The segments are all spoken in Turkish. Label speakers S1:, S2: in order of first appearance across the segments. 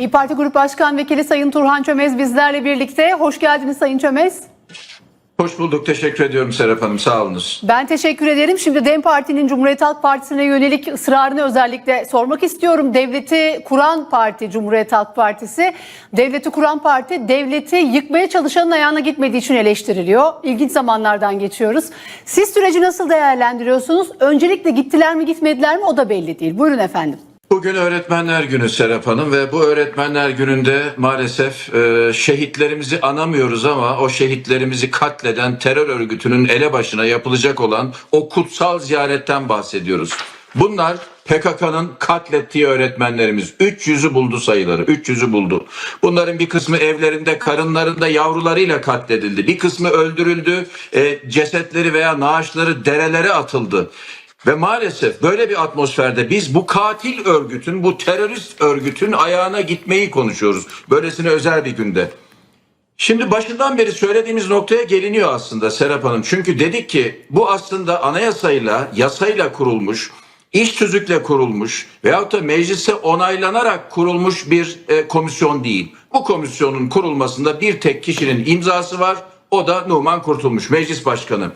S1: İyi Parti Grup Başkan Vekili Sayın Turhan Çömez bizlerle birlikte. Hoş geldiniz Sayın Çömez.
S2: Hoş bulduk. Teşekkür ediyorum Serap Hanım. Sağ olunuz.
S1: Ben teşekkür ederim. Şimdi DEM Parti'nin Cumhuriyet Halk Partisi'ne yönelik ısrarını özellikle sormak istiyorum. Devleti kuran parti Cumhuriyet Halk Partisi. Devleti kuran parti devleti yıkmaya çalışanın ayağına gitmediği için eleştiriliyor. İlginç zamanlardan geçiyoruz. Siz süreci nasıl değerlendiriyorsunuz? Öncelikle gittiler mi gitmediler mi o da belli değil. Buyurun efendim.
S2: Bugün Öğretmenler Günü Serap Hanım ve bu Öğretmenler Günü'nde maalesef e, şehitlerimizi anamıyoruz ama o şehitlerimizi katleden terör örgütünün elebaşına yapılacak olan o kutsal ziyaretten bahsediyoruz. Bunlar PKK'nın katlettiği öğretmenlerimiz. 300'ü buldu sayıları. 300'ü buldu. Bunların bir kısmı evlerinde, karınlarında yavrularıyla katledildi. Bir kısmı öldürüldü. E, cesetleri veya naaşları derelere atıldı. Ve maalesef böyle bir atmosferde biz bu katil örgütün, bu terörist örgütün ayağına gitmeyi konuşuyoruz. Böylesine özel bir günde. Şimdi başından beri söylediğimiz noktaya geliniyor aslında Serap Hanım. Çünkü dedik ki bu aslında anayasayla, yasayla kurulmuş, iş tüzükle kurulmuş veyahut da meclise onaylanarak kurulmuş bir e, komisyon değil. Bu komisyonun kurulmasında bir tek kişinin imzası var. O da Numan Kurtulmuş, meclis başkanı.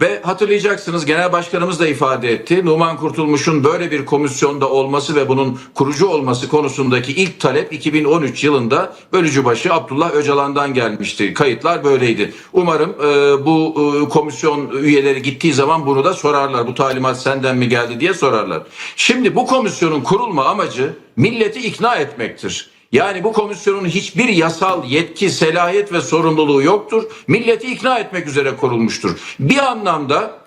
S2: Ve hatırlayacaksınız genel başkanımız da ifade etti. Numan Kurtulmuş'un böyle bir komisyonda olması ve bunun kurucu olması konusundaki ilk talep 2013 yılında bölücübaşı Abdullah Öcalan'dan gelmişti. Kayıtlar böyleydi. Umarım e, bu e, komisyon üyeleri gittiği zaman bunu da sorarlar. Bu talimat senden mi geldi diye sorarlar. Şimdi bu komisyonun kurulma amacı milleti ikna etmektir. Yani bu komisyonun hiçbir yasal yetki, selahiyet ve sorumluluğu yoktur. Milleti ikna etmek üzere kurulmuştur. Bir anlamda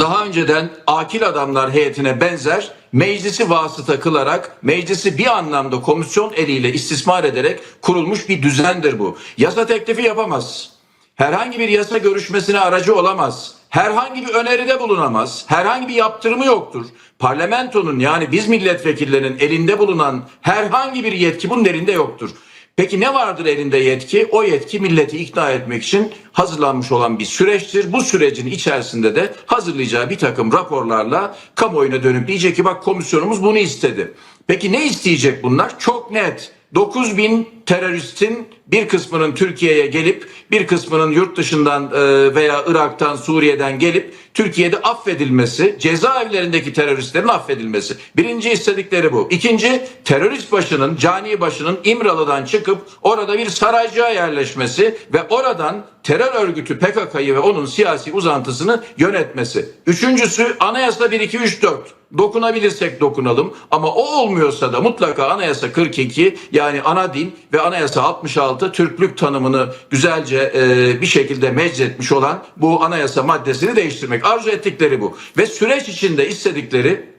S2: daha önceden akil adamlar heyetine benzer meclisi vasıta kılarak meclisi bir anlamda komisyon eliyle istismar ederek kurulmuş bir düzendir bu. Yasa teklifi yapamaz. Herhangi bir yasa görüşmesine aracı olamaz. Herhangi bir öneride bulunamaz. Herhangi bir yaptırımı yoktur. Parlamentonun yani biz milletvekillerinin elinde bulunan herhangi bir yetki bunun elinde yoktur. Peki ne vardır elinde yetki? O yetki milleti ikna etmek için hazırlanmış olan bir süreçtir. Bu sürecin içerisinde de hazırlayacağı bir takım raporlarla kamuoyuna dönüp diyecek ki bak komisyonumuz bunu istedi. Peki ne isteyecek bunlar? Çok net. 9 bin teröristin bir kısmının Türkiye'ye gelip bir kısmının yurt dışından e, veya Irak'tan Suriye'den gelip Türkiye'de affedilmesi, cezaevlerindeki teröristlerin affedilmesi. Birinci istedikleri bu. İkinci terörist başının, cani başının İmralı'dan çıkıp orada bir saraycığa yerleşmesi ve oradan terör örgütü PKK'yı ve onun siyasi uzantısını yönetmesi. Üçüncüsü anayasa 1 2 3 4 dokunabilirsek dokunalım ama o olmuyorsa da mutlaka anayasa 42 yani ana din ve anayasa 66 Türklük tanımını güzelce e, bir şekilde meczetmiş olan bu anayasa maddesini değiştirmek. Arzu ettikleri bu. Ve süreç içinde istedikleri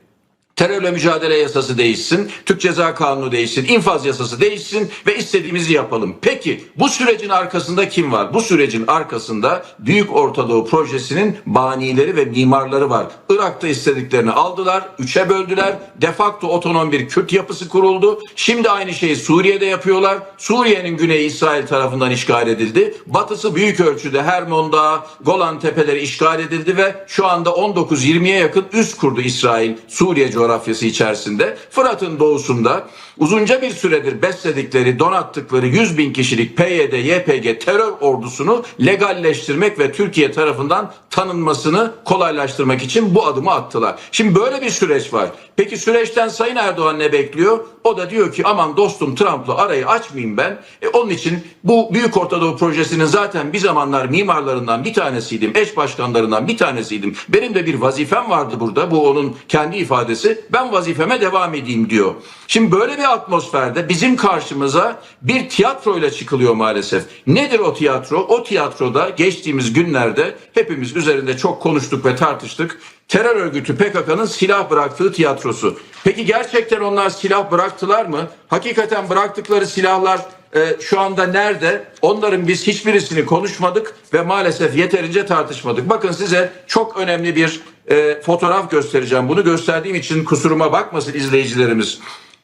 S2: Terörle mücadele yasası değişsin, Türk Ceza Kanunu değişsin, infaz yasası değişsin ve istediğimizi yapalım. Peki bu sürecin arkasında kim var? Bu sürecin arkasında Büyük Ortadoğu Projesi'nin banileri ve mimarları var. Irak'ta istediklerini aldılar, üçe böldüler. De facto otonom bir Kürt yapısı kuruldu. Şimdi aynı şeyi Suriye'de yapıyorlar. Suriye'nin güneyi İsrail tarafından işgal edildi. Batısı büyük ölçüde Hermon Dağı, Golan Tepeleri işgal edildi ve şu anda 19-20'ye yakın üst kurdu İsrail Suriye coğrafyası içerisinde. Fırat'ın doğusunda uzunca bir süredir besledikleri, donattıkları 100 bin kişilik PYD, YPG terör ordusunu legalleştirmek ve Türkiye tarafından tanınmasını kolaylaştırmak için bu adımı attılar. Şimdi böyle bir süreç var. Peki süreçten Sayın Erdoğan ne bekliyor? O da diyor ki aman dostum Trump'la arayı açmayayım ben. E, onun için bu Büyük Ortadoğu Projesi'nin zaten bir zamanlar mimarlarından bir tanesiydim. Eş başkanlarından bir tanesiydim. Benim de bir vazifem vardı burada. Bu onun kendi ifadesi. Ben vazifeme devam edeyim diyor. Şimdi böyle bir atmosferde bizim karşımıza bir tiyatroyla çıkılıyor maalesef. Nedir o tiyatro? O tiyatroda geçtiğimiz günlerde hepimiz üzerinde çok konuştuk ve tartıştık. Terör örgütü PKK'nın silah bıraktığı tiyatrosu. Peki gerçekten onlar silah bıraktılar mı? Hakikaten bıraktıkları silahlar e, şu anda nerede? Onların biz hiçbirisini konuşmadık ve maalesef yeterince tartışmadık. Bakın size çok önemli bir e, fotoğraf göstereceğim. Bunu gösterdiğim için kusuruma bakmasın izleyicilerimiz.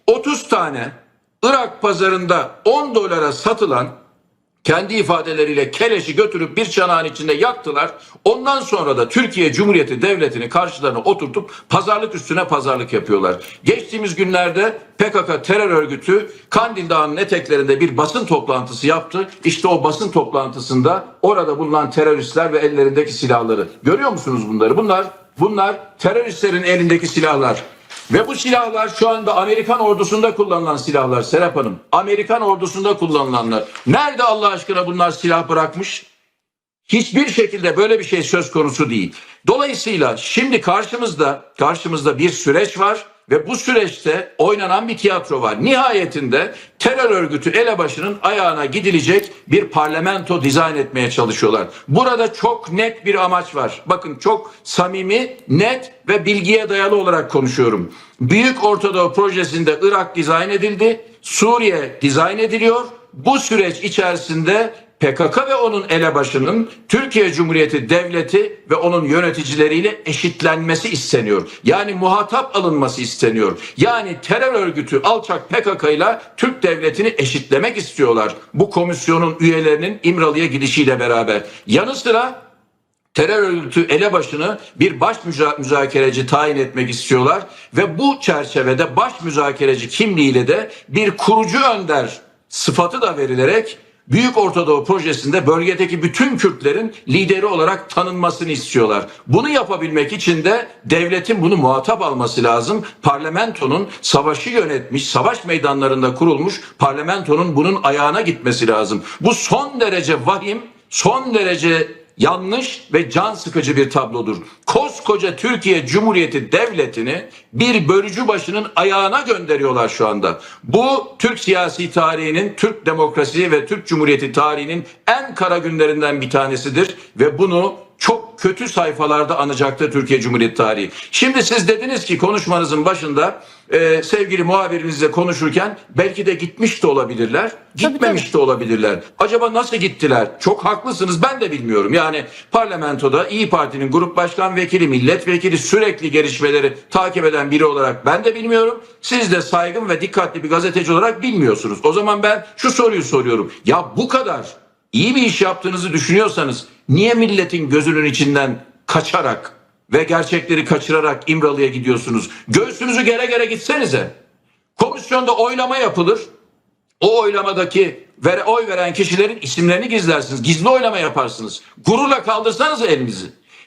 S2: 30 tane Irak pazarında 10 dolara satılan kendi ifadeleriyle keleşi götürüp bir çanağın içinde yaktılar. Ondan sonra da Türkiye Cumhuriyeti Devleti'ni karşılarına oturtup pazarlık üstüne pazarlık yapıyorlar. Geçtiğimiz günlerde PKK terör örgütü Kandil Dağı'nın eteklerinde bir basın toplantısı yaptı. İşte o basın toplantısında orada bulunan teröristler ve ellerindeki silahları. Görüyor musunuz bunları? Bunlar bunlar teröristlerin elindeki silahlar. Ve bu silahlar şu anda Amerikan ordusunda kullanılan silahlar Serap Hanım. Amerikan ordusunda kullanılanlar. Nerede Allah aşkına bunlar silah bırakmış? Hiçbir şekilde böyle bir şey söz konusu değil. Dolayısıyla şimdi karşımızda karşımızda bir süreç var ve bu süreçte oynanan bir tiyatro var. Nihayetinde terör örgütü elebaşının ayağına gidilecek bir parlamento dizayn etmeye çalışıyorlar. Burada çok net bir amaç var. Bakın çok samimi, net ve bilgiye dayalı olarak konuşuyorum. Büyük Ortadoğu projesinde Irak dizayn edildi, Suriye dizayn ediliyor. Bu süreç içerisinde PKK ve onun elebaşının Türkiye Cumhuriyeti Devleti ve onun yöneticileriyle eşitlenmesi isteniyor. Yani muhatap alınması isteniyor. Yani terör örgütü alçak PKK ile Türk Devleti'ni eşitlemek istiyorlar. Bu komisyonun üyelerinin İmralı'ya gidişiyle beraber. Yanı sıra terör örgütü elebaşını bir baş müza- müzakereci tayin etmek istiyorlar ve bu çerçevede baş müzakereci kimliğiyle de bir kurucu önder sıfatı da verilerek Büyük Ortadoğu projesinde bölgedeki bütün Kürtlerin lideri olarak tanınmasını istiyorlar. Bunu yapabilmek için de devletin bunu muhatap alması lazım. Parlamentonun savaşı yönetmiş, savaş meydanlarında kurulmuş parlamentonun bunun ayağına gitmesi lazım. Bu son derece vahim, son derece yanlış ve can sıkıcı bir tablodur. Koskoca Türkiye Cumhuriyeti Devleti'ni bir bölücü başının ayağına gönderiyorlar şu anda. Bu Türk siyasi tarihinin, Türk demokrasi ve Türk Cumhuriyeti tarihinin en kara günlerinden bir tanesidir ve bunu çok kötü sayfalarda anacaktır Türkiye Cumhuriyeti tarihi. Şimdi siz dediniz ki konuşmanızın başında e, sevgili muhabirinizle konuşurken belki de gitmiş de olabilirler, gitmemiş de olabilirler. Acaba nasıl gittiler? Çok haklısınız ben de bilmiyorum. Yani parlamentoda İyi Parti'nin grup başkan vekili, milletvekili sürekli gelişmeleri takip eden biri olarak ben de bilmiyorum. Siz de saygın ve dikkatli bir gazeteci olarak bilmiyorsunuz. O zaman ben şu soruyu soruyorum. Ya bu kadar iyi bir iş yaptığınızı düşünüyorsanız niye milletin gözünün içinden kaçarak ve gerçekleri kaçırarak İmralı'ya gidiyorsunuz? Göğsünüzü gere gere gitsenize. Komisyonda oylama yapılır. O oylamadaki vere, oy veren kişilerin isimlerini gizlersiniz. Gizli oylama yaparsınız. Gururla kaldırsanız elinizi.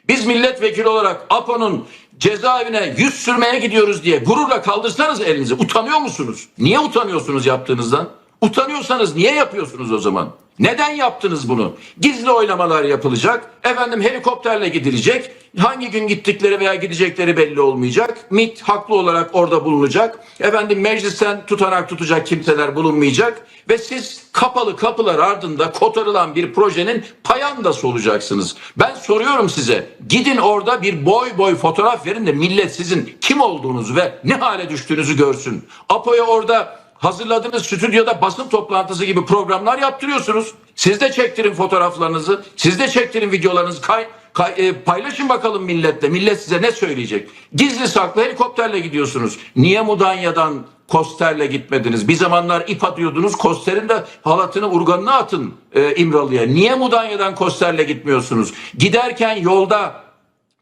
S2: Biz milletvekili olarak APO'nun cezaevine yüz sürmeye gidiyoruz diye gururla kaldırsanız elinizi. Utanıyor musunuz? Niye utanıyorsunuz yaptığınızdan? Utanıyorsanız niye yapıyorsunuz o zaman? Neden yaptınız bunu? Gizli oylamalar yapılacak. Efendim helikopterle gidilecek. Hangi gün gittikleri veya gidecekleri belli olmayacak. MIT haklı olarak orada bulunacak. Efendim meclisten tutanak tutacak kimseler bulunmayacak. Ve siz kapalı kapılar ardında kotarılan bir projenin payandası olacaksınız. Ben soruyorum size. Gidin orada bir boy boy fotoğraf verin de millet sizin kim olduğunuzu ve ne hale düştüğünüzü görsün. Apo'ya orada hazırladığınız stüdyoda basın toplantısı gibi programlar yaptırıyorsunuz. Siz de çektirin fotoğraflarınızı, siz de çektirin videolarınızı, kay, kay- e, paylaşın bakalım milletle. Millet size ne söyleyecek? Gizli saklı helikopterle gidiyorsunuz. Niye Mudanya'dan Koster'le gitmediniz? Bir zamanlar ip atıyordunuz. Koster'in de halatını urganına atın e, İmralı'ya. Niye Mudanya'dan Koster'le gitmiyorsunuz? Giderken yolda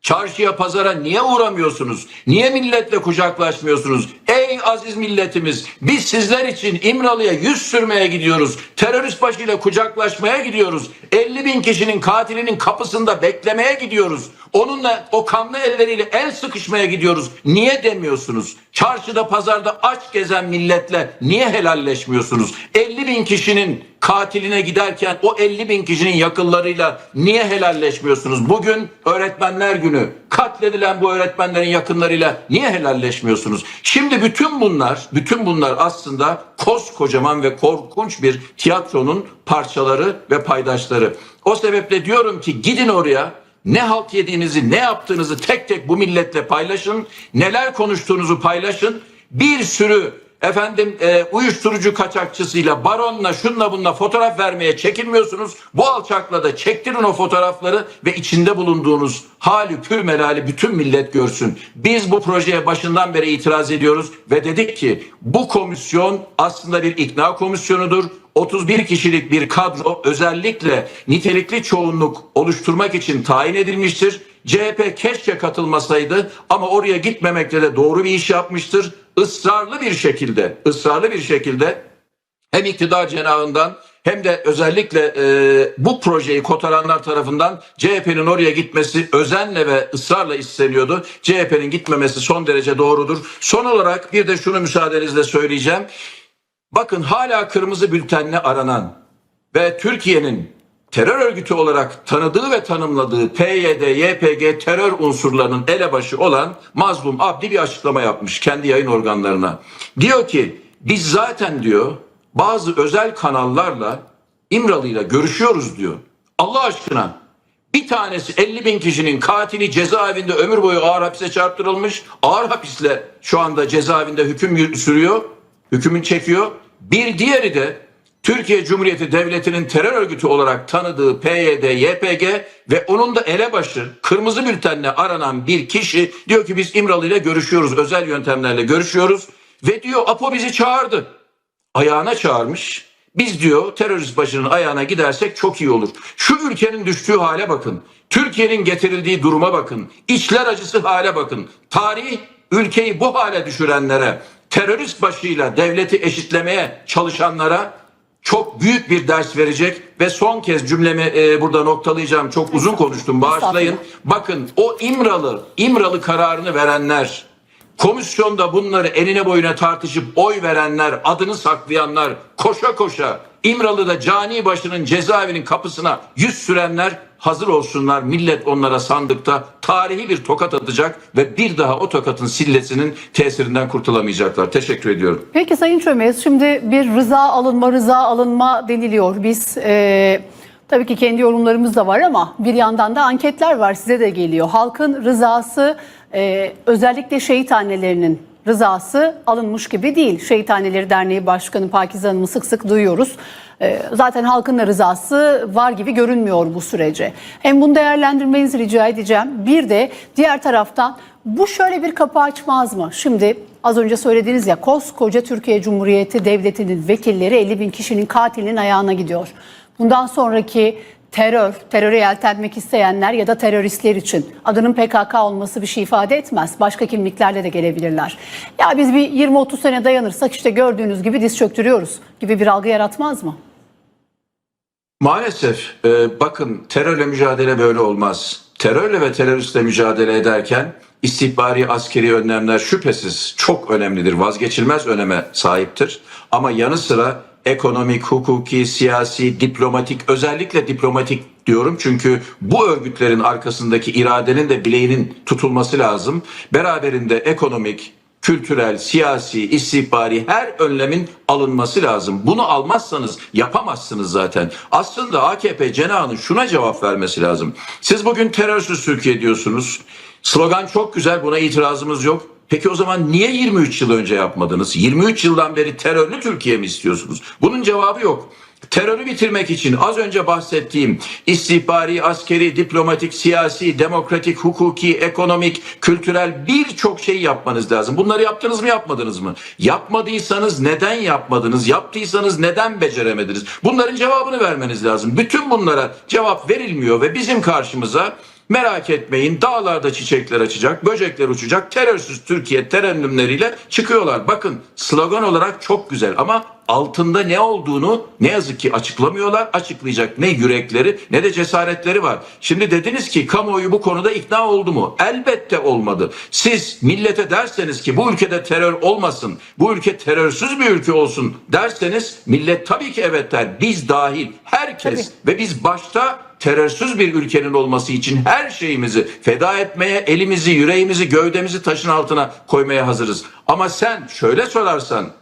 S2: Çarşıya, pazara niye uğramıyorsunuz? Niye milletle kucaklaşmıyorsunuz? Ey aziz milletimiz, biz sizler için İmralı'ya yüz sürmeye gidiyoruz. Terörist başıyla kucaklaşmaya gidiyoruz. 50 bin kişinin katilinin kapısında beklemeye gidiyoruz. Onunla o kanlı elleriyle el sıkışmaya gidiyoruz. Niye demiyorsunuz? Çarşıda, pazarda aç gezen milletle niye helalleşmiyorsunuz? 50 bin kişinin katiline giderken o 50 bin kişinin yakınlarıyla niye helalleşmiyorsunuz? Bugün öğretmenler günü katledilen bu öğretmenlerin yakınlarıyla niye helalleşmiyorsunuz? Şimdi bütün bunlar, bütün bunlar aslında koskocaman ve korkunç bir tiyatronun parçaları ve paydaşları. O sebeple diyorum ki gidin oraya ne halt yediğinizi, ne yaptığınızı tek tek bu milletle paylaşın. Neler konuştuğunuzu paylaşın. Bir sürü efendim e, uyuşturucu kaçakçısıyla, baronla, şunla bunla fotoğraf vermeye çekinmiyorsunuz. Bu alçakla da çektirin o fotoğrafları ve içinde bulunduğunuz hali pür melali bütün millet görsün. Biz bu projeye başından beri itiraz ediyoruz ve dedik ki bu komisyon aslında bir ikna komisyonudur. 31 kişilik bir kadro özellikle nitelikli çoğunluk oluşturmak için tayin edilmiştir. CHP keşke katılmasaydı ama oraya gitmemekle de doğru bir iş yapmıştır. Israrlı bir şekilde, ısrarlı bir şekilde hem iktidar cenahından hem de özellikle e, bu projeyi kotaranlar tarafından CHP'nin oraya gitmesi özenle ve ısrarla isteniyordu. CHP'nin gitmemesi son derece doğrudur. Son olarak bir de şunu müsaadenizle söyleyeceğim. Bakın hala kırmızı bültenle aranan ve Türkiye'nin terör örgütü olarak tanıdığı ve tanımladığı PYD, YPG terör unsurlarının elebaşı olan Mazlum Abdi bir açıklama yapmış kendi yayın organlarına. Diyor ki biz zaten diyor bazı özel kanallarla İmralı'yla görüşüyoruz diyor. Allah aşkına bir tanesi 50 bin kişinin katili cezaevinde ömür boyu ağır hapise çarptırılmış. Ağır hapisle şu anda cezaevinde hüküm sürüyor. Hükümün çekiyor. Bir diğeri de Türkiye Cumhuriyeti Devleti'nin terör örgütü olarak tanıdığı PYD, YPG ve onun da elebaşı kırmızı bültenle aranan bir kişi diyor ki biz İmralı ile görüşüyoruz, özel yöntemlerle görüşüyoruz ve diyor APO bizi çağırdı. Ayağına çağırmış. Biz diyor terörist başının ayağına gidersek çok iyi olur. Şu ülkenin düştüğü hale bakın. Türkiye'nin getirildiği duruma bakın. İçler acısı hale bakın. Tarih ülkeyi bu hale düşürenlere, terörist başıyla devleti eşitlemeye çalışanlara çok büyük bir ders verecek ve son kez cümlemi e, burada noktalayacağım. Çok uzun konuştum bağışlayın. Bakın o İmralı, İmralı kararını verenler, komisyonda bunları eline boyuna tartışıp oy verenler, adını saklayanlar, koşa koşa İmralı'da cani başının cezaevinin kapısına yüz sürenler hazır olsunlar. Millet onlara sandıkta tarihi bir tokat atacak ve bir daha o tokatın sillesinin tesirinden kurtulamayacaklar. Teşekkür ediyorum.
S1: Peki Sayın Çömez şimdi bir rıza alınma rıza alınma deniliyor. Biz e, tabii ki kendi yorumlarımız da var ama bir yandan da anketler var size de geliyor. Halkın rızası e, özellikle şehit annelerinin rızası alınmış gibi değil. Şehit Anneleri Derneği Başkanı Pakize Hanım'ı sık sık duyuyoruz. E, zaten halkın da rızası var gibi görünmüyor bu sürece. Hem bunu değerlendirmenizi rica edeceğim. Bir de diğer taraftan bu şöyle bir kapı açmaz mı? Şimdi az önce söylediğiniz ya koskoca Türkiye Cumhuriyeti Devleti'nin vekilleri 50 bin kişinin katilinin ayağına gidiyor. Bundan sonraki terör, teröre yeltenmek isteyenler ya da teröristler için adının PKK olması bir şey ifade etmez. Başka kimliklerle de gelebilirler. Ya biz bir 20-30 sene dayanırsak işte gördüğünüz gibi diz çöktürüyoruz gibi bir algı yaratmaz mı?
S2: Maalesef e, bakın terörle mücadele böyle olmaz. Terörle ve teröristle mücadele ederken istihbari askeri önlemler şüphesiz çok önemlidir, vazgeçilmez öneme sahiptir. Ama yanı sıra ekonomik, hukuki, siyasi, diplomatik, özellikle diplomatik diyorum çünkü bu örgütlerin arkasındaki iradenin de bileğinin tutulması lazım. Beraberinde ekonomik, kültürel, siyasi, istihbari her önlemin alınması lazım. Bunu almazsanız yapamazsınız zaten. Aslında AKP cenahının şuna cevap vermesi lazım. Siz bugün terörsüz Türkiye diyorsunuz. Slogan çok güzel buna itirazımız yok. Peki o zaman niye 23 yıl önce yapmadınız? 23 yıldan beri terörlü Türkiye mi istiyorsunuz? Bunun cevabı yok. Terörü bitirmek için az önce bahsettiğim istihbari, askeri, diplomatik, siyasi, demokratik, hukuki, ekonomik, kültürel birçok şey yapmanız lazım. Bunları yaptınız mı yapmadınız mı? Yapmadıysanız neden yapmadınız? Yaptıysanız neden beceremediniz? Bunların cevabını vermeniz lazım. Bütün bunlara cevap verilmiyor ve bizim karşımıza Merak etmeyin dağlarda çiçekler açacak, böcekler uçacak, terörsüz Türkiye terennümleriyle çıkıyorlar. Bakın slogan olarak çok güzel ama altında ne olduğunu ne yazık ki açıklamıyorlar. Açıklayacak ne yürekleri ne de cesaretleri var. Şimdi dediniz ki kamuoyu bu konuda ikna oldu mu? Elbette olmadı. Siz millete derseniz ki bu ülkede terör olmasın, bu ülke terörsüz bir ülke olsun derseniz millet tabii ki evet der. Biz dahil herkes ve biz başta terörsüz bir ülkenin olması için her şeyimizi feda etmeye, elimizi, yüreğimizi, gövdemizi taşın altına koymaya hazırız. Ama sen şöyle sorarsan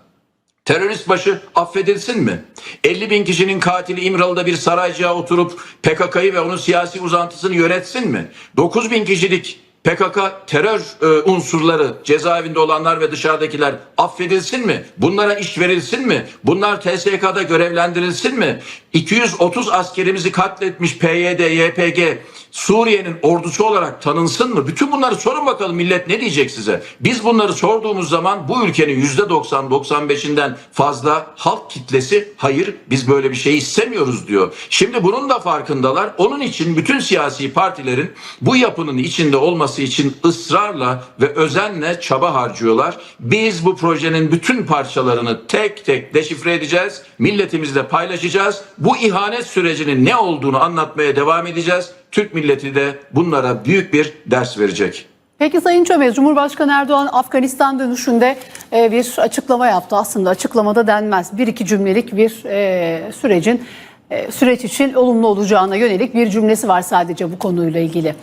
S2: Terörist başı affedilsin mi? 50 bin kişinin katili İmralı'da bir saraycığa oturup PKK'yı ve onun siyasi uzantısını yönetsin mi? 9 bin kişilik PKK terör e, unsurları, cezaevinde olanlar ve dışarıdakiler affedilsin mi? Bunlara iş verilsin mi? Bunlar TSK'da görevlendirilsin mi? 230 askerimizi katletmiş PYD, YPG Suriye'nin ordusu olarak tanınsın mı? Bütün bunları sorun bakalım millet ne diyecek size? Biz bunları sorduğumuz zaman bu ülkenin %90-95'inden fazla halk kitlesi hayır biz böyle bir şey istemiyoruz diyor. Şimdi bunun da farkındalar. Onun için bütün siyasi partilerin bu yapının içinde olması için ısrarla ve özenle çaba harcıyorlar. Biz bu projenin bütün parçalarını tek tek deşifre edeceğiz. Milletimizle paylaşacağız. Bu ihanet sürecinin ne olduğunu anlatmaya devam edeceğiz. Türk milleti de bunlara büyük bir ders verecek.
S1: Peki Sayın Çömez, Cumhurbaşkanı Erdoğan Afganistan dönüşünde e, bir açıklama yaptı. Aslında açıklamada denmez. Bir iki cümlelik bir e, sürecin e, süreç için olumlu olacağına yönelik bir cümlesi var sadece bu konuyla ilgili.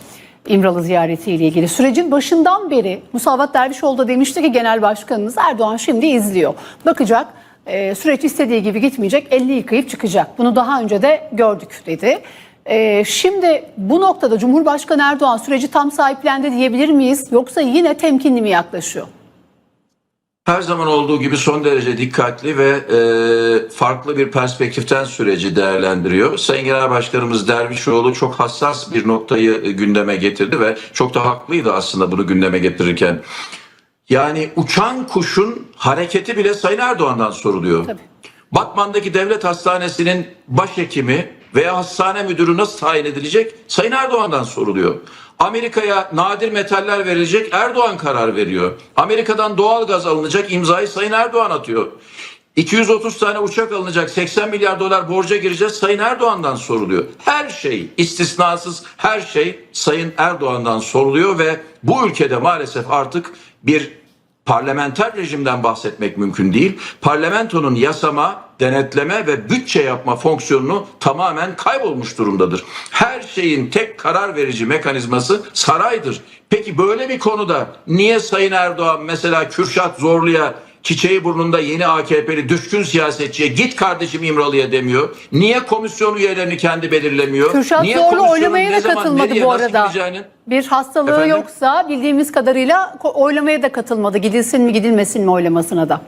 S1: İmralı ziyaretiyle ilgili. Sürecin başından beri Musavat Dervişoğlu da demişti ki Genel Başkanımız Erdoğan şimdi izliyor. Bakacak e, süreç istediği gibi gitmeyecek, elini yıkayıp çıkacak. Bunu daha önce de gördük dedi. Ee, şimdi bu noktada Cumhurbaşkanı Erdoğan süreci tam sahiplendi diyebilir miyiz? Yoksa yine temkinli mi yaklaşıyor?
S2: Her zaman olduğu gibi son derece dikkatli ve e, farklı bir perspektiften süreci değerlendiriyor. Sayın Genel Başkanımız Dervişoğlu çok hassas bir noktayı e, gündeme getirdi ve çok da haklıydı aslında bunu gündeme getirirken. Yani uçan kuşun hareketi bile Sayın Erdoğan'dan soruluyor.
S1: Tabii.
S2: Batman'daki devlet hastanesinin başhekimi veya hastane müdürü nasıl tayin edilecek? Sayın Erdoğan'dan soruluyor. Amerika'ya nadir metaller verilecek Erdoğan karar veriyor. Amerika'dan doğal gaz alınacak imzayı Sayın Erdoğan atıyor. 230 tane uçak alınacak 80 milyar dolar borca gireceğiz Sayın Erdoğan'dan soruluyor. Her şey istisnasız her şey Sayın Erdoğan'dan soruluyor ve bu ülkede maalesef artık bir parlamenter rejimden bahsetmek mümkün değil. Parlamentonun yasama, denetleme ve bütçe yapma fonksiyonunu tamamen kaybolmuş durumdadır. Her şeyin tek karar verici mekanizması saraydır. Peki böyle bir konuda niye Sayın Erdoğan mesela Kürşat Zorlu'ya çiçeği burnunda yeni AKP'li düşkün siyasetçiye git kardeşim İmralı'ya demiyor. Niye komisyon üyelerini kendi belirlemiyor?
S1: Kürşat
S2: Niye
S1: Zorlu oylamaya da katılmadı
S2: nereye,
S1: bu arada. Bir hastalığı
S2: Efendim?
S1: yoksa bildiğimiz kadarıyla oylamaya da katılmadı. Gidilsin mi gidilmesin mi oylamasına da.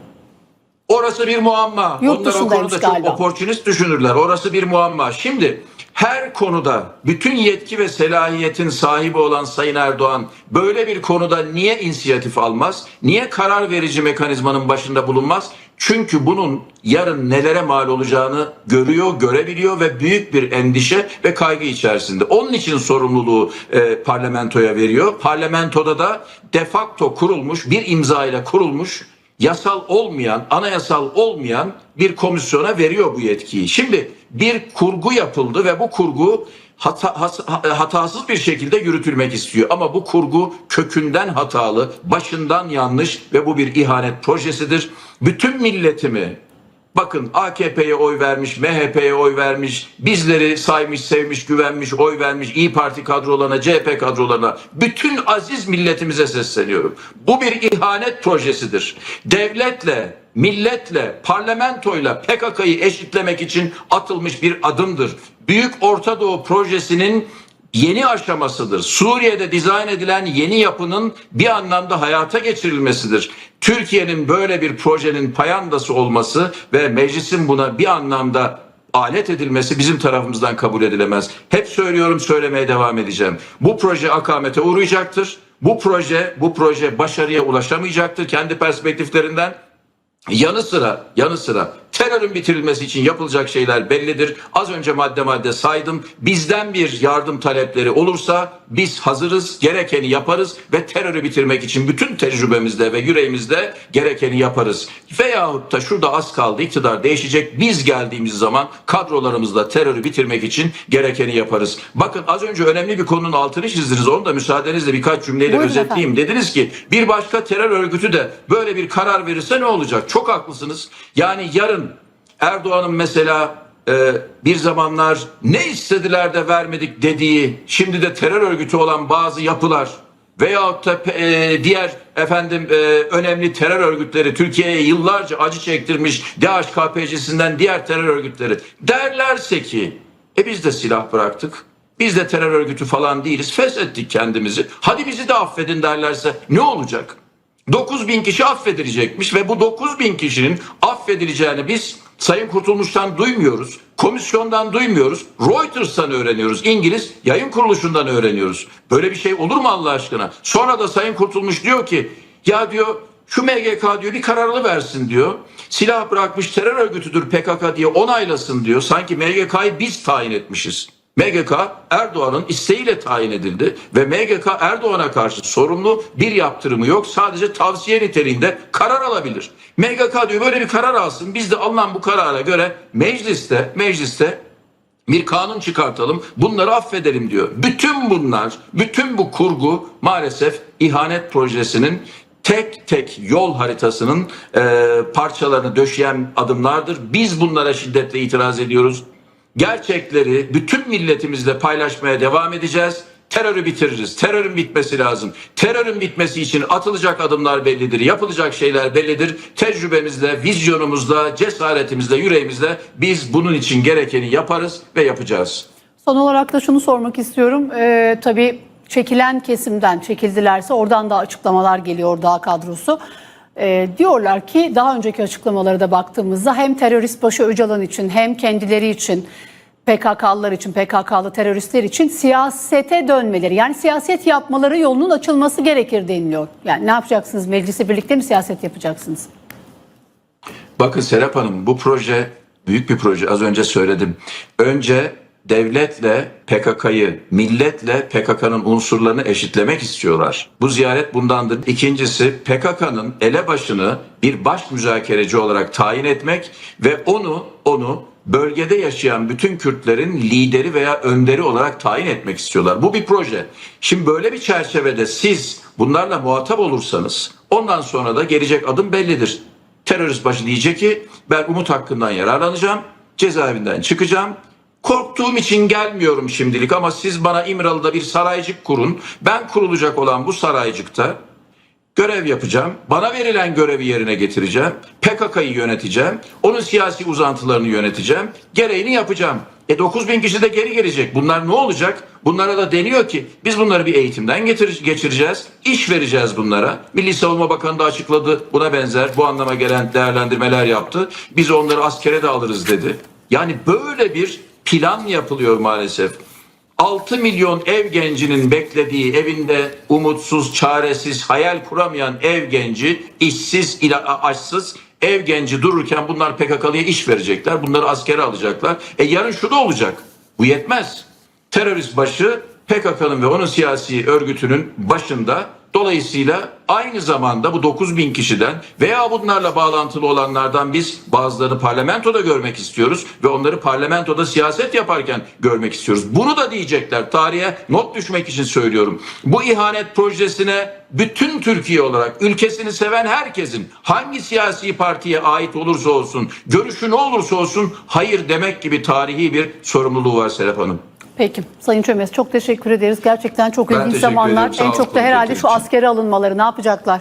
S2: Orası bir muamma.
S1: Yurt
S2: Onlar o konuda çok
S1: galiba.
S2: oportunist düşünürler. Orası bir muamma. Şimdi her konuda bütün yetki ve selahiyetin sahibi olan Sayın Erdoğan böyle bir konuda niye inisiyatif almaz? Niye karar verici mekanizmanın başında bulunmaz? Çünkü bunun yarın nelere mal olacağını görüyor, görebiliyor ve büyük bir endişe ve kaygı içerisinde. Onun için sorumluluğu e, parlamentoya veriyor. Parlamentoda da de facto kurulmuş, bir imza ile kurulmuş yasal olmayan, anayasal olmayan bir komisyona veriyor bu yetkiyi. Şimdi bir kurgu yapıldı ve bu kurgu hatasız bir şekilde yürütülmek istiyor. Ama bu kurgu kökünden hatalı, başından yanlış ve bu bir ihanet projesidir. Bütün milletimi Bakın AKP'ye oy vermiş, MHP'ye oy vermiş, bizleri saymış, sevmiş, güvenmiş, oy vermiş, İyi Parti kadrolarına, CHP kadrolarına, bütün aziz milletimize sesleniyorum. Bu bir ihanet projesidir. Devletle, milletle, parlamentoyla PKK'yı eşitlemek için atılmış bir adımdır. Büyük Orta Doğu projesinin yeni aşamasıdır. Suriye'de dizayn edilen yeni yapının bir anlamda hayata geçirilmesidir. Türkiye'nin böyle bir projenin payandası olması ve meclisin buna bir anlamda alet edilmesi bizim tarafımızdan kabul edilemez. Hep söylüyorum söylemeye devam edeceğim. Bu proje akamete uğrayacaktır. Bu proje bu proje başarıya ulaşamayacaktır kendi perspektiflerinden. Yanı sıra, yanı sıra terörün bitirilmesi için yapılacak şeyler bellidir. Az önce madde madde saydım. Bizden bir yardım talepleri olursa biz hazırız, gerekeni yaparız ve terörü bitirmek için bütün tecrübemizde ve yüreğimizde gerekeni yaparız. Veyahut da şurada az kaldı iktidar değişecek. Biz geldiğimiz zaman kadrolarımızla terörü bitirmek için gerekeni yaparız. Bakın az önce önemli bir konunun altını çizdiniz. Onu da müsaadenizle birkaç cümleyle
S1: Buyurun
S2: özetleyeyim. Dediniz ki bir başka terör örgütü de böyle bir karar verirse ne olacak? Çok haklısınız. Yani yarın Erdoğan'ın mesela e, bir zamanlar ne istediler de vermedik dediği şimdi de terör örgütü olan bazı yapılar veyahut da e, diğer efendim e, önemli terör örgütleri Türkiye'ye yıllarca acı çektirmiş DHKPC'sinden diğer terör örgütleri derlerse ki e biz de silah bıraktık Biz de terör örgütü falan değiliz. Feshettik kendimizi. Hadi bizi de affedin derlerse ne olacak? 9 bin kişi affedilecekmiş ve bu 9 bin kişinin affedileceğini biz Sayın Kurtulmuş'tan duymuyoruz. Komisyondan duymuyoruz. Reuters'tan öğreniyoruz. İngiliz yayın kuruluşundan öğreniyoruz. Böyle bir şey olur mu Allah aşkına? Sonra da Sayın Kurtulmuş diyor ki ya diyor şu MGK diyor bir kararlı versin diyor. Silah bırakmış terör örgütüdür PKK diye onaylasın diyor. Sanki MGK'yı biz tayin etmişiz. MGK Erdoğan'ın isteğiyle tayin edildi ve MGK Erdoğan'a karşı sorumlu bir yaptırımı yok. Sadece tavsiye niteliğinde karar alabilir. MGK diyor böyle bir karar alsın. Biz de alınan bu karara göre mecliste mecliste bir kanun çıkartalım, bunları affedelim diyor. Bütün bunlar, bütün bu kurgu maalesef ihanet projesinin tek tek yol haritasının e, parçalarını döşeyen adımlardır. Biz bunlara şiddetle itiraz ediyoruz. Gerçekleri bütün milletimizle paylaşmaya devam edeceğiz. Terörü bitiririz. Terörün bitmesi lazım. Terörün bitmesi için atılacak adımlar bellidir. Yapılacak şeyler bellidir. Tecrübemizle, vizyonumuzla, cesaretimizle, yüreğimizle biz bunun için gerekeni yaparız ve yapacağız.
S1: Son olarak da şunu sormak istiyorum. Ee, tabii çekilen kesimden çekildilerse oradan da açıklamalar geliyor daha kadrosu. Ee, diyorlar ki daha önceki açıklamalara da baktığımızda hem terörist başı Öcalan için hem kendileri için PKK'lılar için, PKK'lı teröristler için siyasete dönmeleri yani siyaset yapmaları yolunun açılması gerekir deniliyor. Yani ne yapacaksınız? Meclise birlikte mi siyaset yapacaksınız?
S2: Bakın Serap Hanım bu proje büyük bir proje az önce söyledim. Önce devletle PKK'yı, milletle PKK'nın unsurlarını eşitlemek istiyorlar. Bu ziyaret bundandır. İkincisi PKK'nın elebaşını bir baş müzakereci olarak tayin etmek ve onu onu bölgede yaşayan bütün Kürtlerin lideri veya önderi olarak tayin etmek istiyorlar. Bu bir proje. Şimdi böyle bir çerçevede siz bunlarla muhatap olursanız ondan sonra da gelecek adım bellidir. Terörist başı diyecek ki ben Umut hakkından yararlanacağım, cezaevinden çıkacağım. Korktuğum için gelmiyorum şimdilik ama siz bana İmralı'da bir saraycık kurun. Ben kurulacak olan bu saraycıkta görev yapacağım. Bana verilen görevi yerine getireceğim. PKK'yı yöneteceğim. Onun siyasi uzantılarını yöneteceğim. Gereğini yapacağım. E 9 bin kişi de geri gelecek. Bunlar ne olacak? Bunlara da deniyor ki biz bunları bir eğitimden getir- geçireceğiz. İş vereceğiz bunlara. Milli Savunma Bakanı da açıkladı. Buna benzer bu anlama gelen değerlendirmeler yaptı. Biz onları askere de alırız dedi. Yani böyle bir plan yapılıyor maalesef. 6 milyon ev gencinin beklediği evinde umutsuz, çaresiz, hayal kuramayan ev genci, işsiz, açsız ev genci dururken bunlar PKK'lıya iş verecekler. Bunları askere alacaklar. E yarın şu da olacak. Bu yetmez. Terörist başı PKK'nın ve onun siyasi örgütünün başında Dolayısıyla aynı zamanda bu 9 bin kişiden veya bunlarla bağlantılı olanlardan biz bazılarını parlamentoda görmek istiyoruz ve onları parlamentoda siyaset yaparken görmek istiyoruz. Bunu da diyecekler. Tarihe not düşmek için söylüyorum. Bu ihanet projesine bütün Türkiye olarak ülkesini seven herkesin hangi siyasi partiye ait olursa olsun, görüşü ne olursa olsun hayır demek gibi tarihi bir sorumluluğu var Serap Hanım.
S1: Peki Sayın Çömez çok teşekkür ederiz. Gerçekten çok
S2: Ben
S1: ilginç zamanlar.
S2: ederim.
S1: En çok da herhalde şu askere alınmaları ne yapacaklar?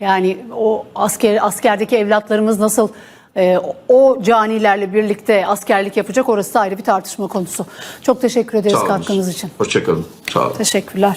S1: Yani o asker askerdeki evlatlarımız nasıl e, o canilerle birlikte askerlik yapacak orası ayrı bir tartışma konusu. Çok teşekkür ederiz katkınız için.
S2: Hoşçakalın. Sağ olun.
S1: Teşekkürler.